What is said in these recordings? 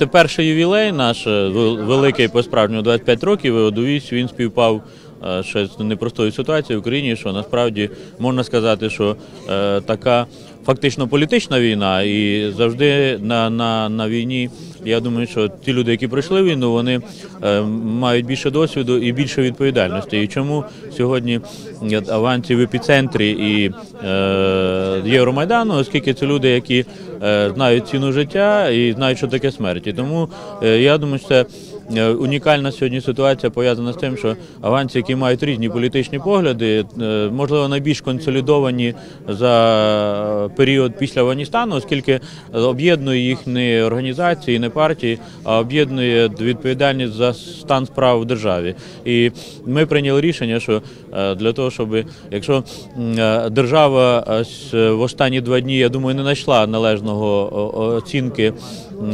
Це перший ювілей наш е, великий по справжньому 25 років. І Одувісь він співпав ще з непростою ситуацією в Україні, що насправді можна сказати, що е, така фактично політична війна, і завжди на, на, на війні. Я думаю, що ті люди, які пройшли війну, вони е, мають більше досвіду і більше відповідальності. І чому сьогодні е, аванці в епіцентрі і е, Євромайдану, оскільки це люди, які е, знають ціну життя і знають, що таке смерть. І тому е, я думаю, що це е, унікальна сьогодні ситуація пов'язана з тим, що аванці, які мають різні політичні погляди, е, можливо, найбільш консолідовані за період після Афганістану, оскільки об'єднує їх не організації, не партії, а об'єднує відповідальність за стан справ в державі. І ми прийняли рішення, що е, для того, щоб якщо е, держава е, в останні два дні, я думаю, не знайшла належного оцінки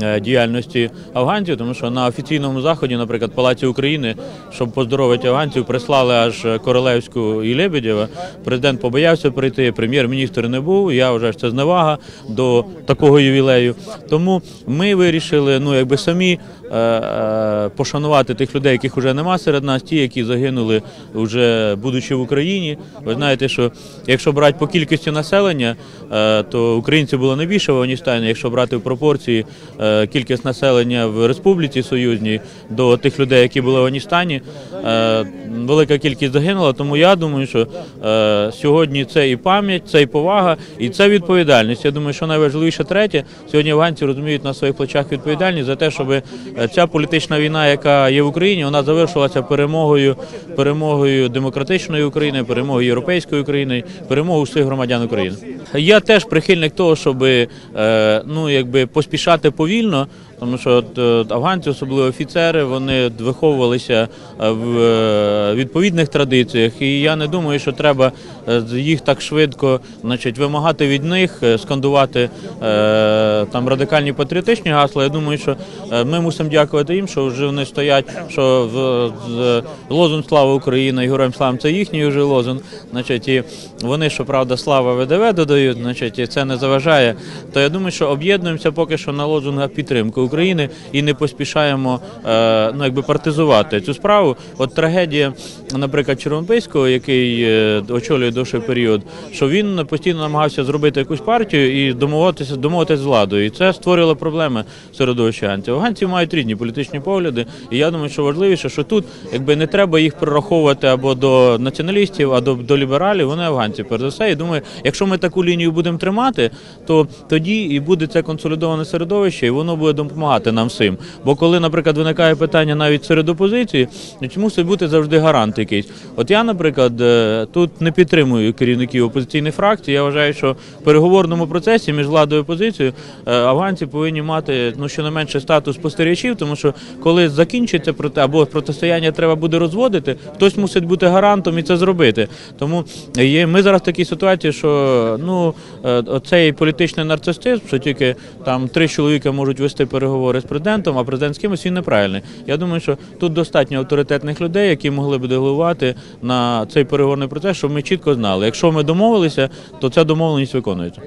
е, діяльності афганців, тому що на офіційному заході, наприклад, Палаці України, щоб поздоровити афганців, прислали аж Королевську і Лебедєва. Президент побоявся прийти, прем'єр-міністр не був. Я вважаю, що це зневага до такого ювілею. Тому ми вирішили, ну якби самі е, е, пошанувати тих людей, яких вже нема серед нас, ті, які загинули вже будучи в Україні. Ви знаєте, що якщо брати по кількості населення, е, то українців було найбільше в Афганістані. Якщо брати в пропорції е, кількість населення в Республіці Союзній до тих людей, які були в Афганістані, е, велика кількість загинула. Тому я думаю, що е, сьогодні це і пам'ять, це і повага, і це відповідальність. Я думаю, що найважливіше третє, сьогодні афганці розуміють на своїх плечах відповідальність за те, щоб е, ця політична війна, яка є в Україні, вона завершилася перемогою, перемогою демократичної України, перемогою європейської України, перемогою всіх громадян України. Я теж прихильник того, щоб е, ну якби поспішати повільно. Тому що от, е, афганці, особливо офіцери, вони виховувалися е, в відповідних традиціях, і я не думаю, що треба е, їх так швидко значить, вимагати від них, е, скандувати е, там радикальні патріотичні гасла. Я думаю, що ми мусимо дякувати їм, що вже вони стоять, що в лозунг Слава Україна і героям слава це їхній вже лозунг. Значить, і вони, щоправда, слава ВДВ додають, значить, і це не заважає. То я думаю, що об'єднуємося поки що на лозунгах підтримки України і не поспішаємо ну, якби партизувати цю справу. От трагедія, наприклад, Червонописького, який е, очолює довший період, що він постійно намагався зробити якусь партію і домовитися, домовитися з владою. І це створило проблеми середовища ганців. Афганці мають різні політичні погляди, і я думаю, що важливіше, що тут якби не треба їх прораховувати або до націоналістів, а до, до лібералів. Вони афганці, перш за все. І думаю, якщо ми таку лінію будемо тримати, то тоді і буде це консолідоване середовище, і воно буде допомагати нам всім. Бо коли, наприклад, виникає питання навіть серед опозиції, значить мусить бути завжди гарант якийсь. От я, наприклад, е, тут не підтримую керівників опозиційних фракцій. Я вважаю, що в переговорному процесі між владою і опозицією е, афганці повинні мати ну щонайменше статус спостерігачів, тому що коли закінчиться проте або протистояння треба буде розводити, хтось мусить бути гарантом і це зробити. Тому є ми зараз в такій ситуації, що ну е, оцей політичний нарцистизм, що тільки там три чоловіка можуть вести переговори з президентом, а президент з кимось він неправильний. Я думаю, що тут достатньо авторитетних людей, які могли б делегувати на цей переговорний процес, щоб ми чітко знали, якщо ми домовилися, то ця домовленість виконується.